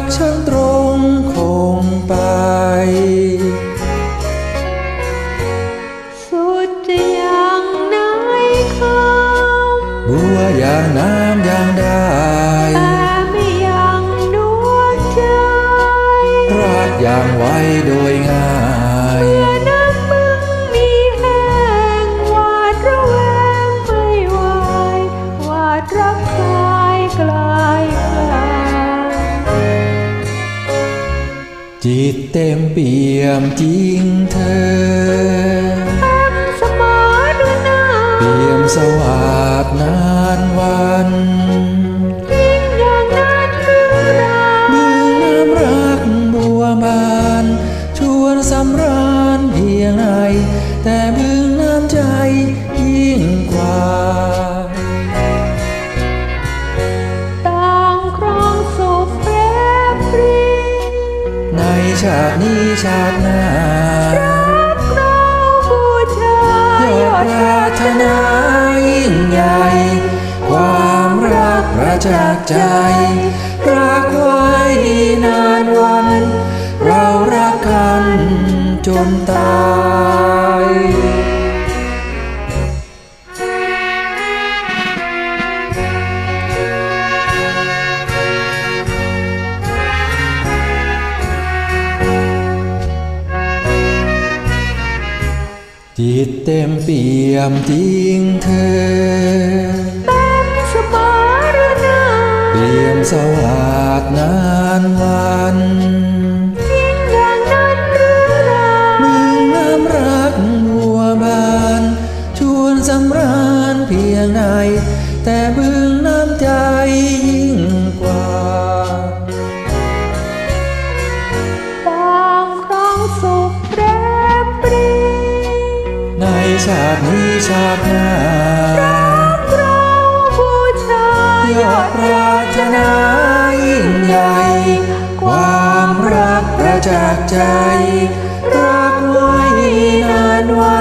กฉันตรงคงไป สุดจะอย่างไหนคำบัวอย่างน้ำยังได้แต่ไม่ยังดวงใจรักอย่างไวโดยง่าย จิตเต็มเปี่ยมจริงเธอแอมสมาดุนาเปี่ยมสวัสดนานวัน ชาตินี้ชาติหน้ารักเราบูชายอดปรารถนายิ่งใหญ่ ความรักประจักษ์ใจ รักไว้นานวัน เรารักกันจนตาย จิตเต็มเปี่ยมจริงเธอเต็มสมารณะเปี่ยมสวัสดนานวันจริงอย่างนั้นหรือเรามึงน้ำรักบัวบาน ชวนสำราญเพียงไหนแต่บึง ชาตินี้ชาติหน้าพระผู้ชายอดปรารถนายิ่งใหญ่ความรักประจากใจ รักไว้นานไว้